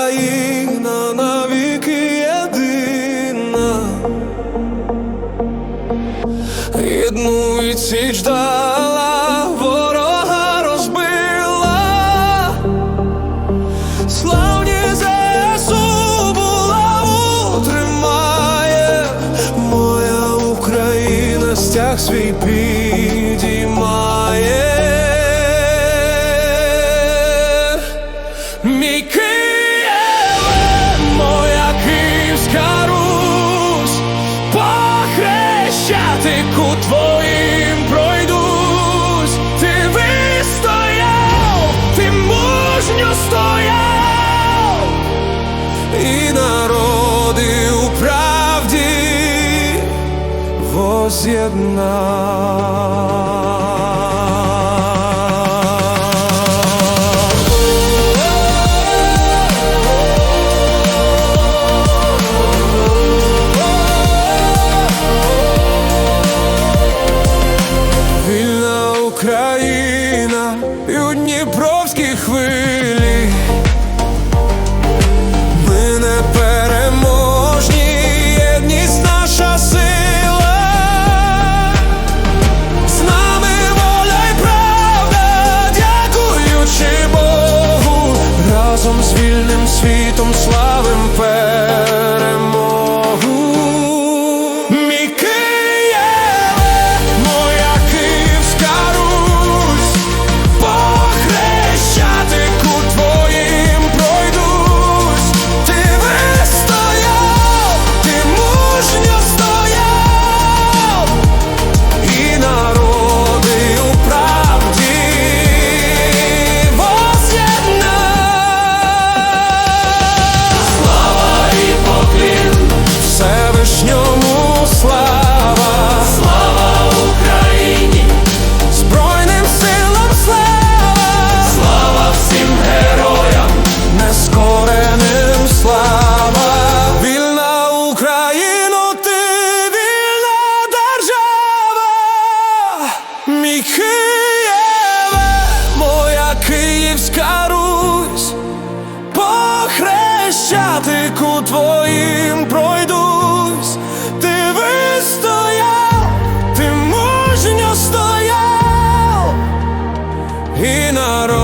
Україна навіки єдина, Рідну відсіч дала, ворога розбила, славні ЗСУ булаву тримає, моя Україна стяг свій підіймає. Хрещатику твоїм пройдусь, ти вистояв, ти мужньо стояв, і народи у правді Вільна хвилі. Ми не переможні, єдність наша сила. З нами воля й правда, дякуючи Богу, разом з вільним світом Київська Русь, по хрещатику твоїм пройдусь, ти вистояв, ти мужньо стояв і народ.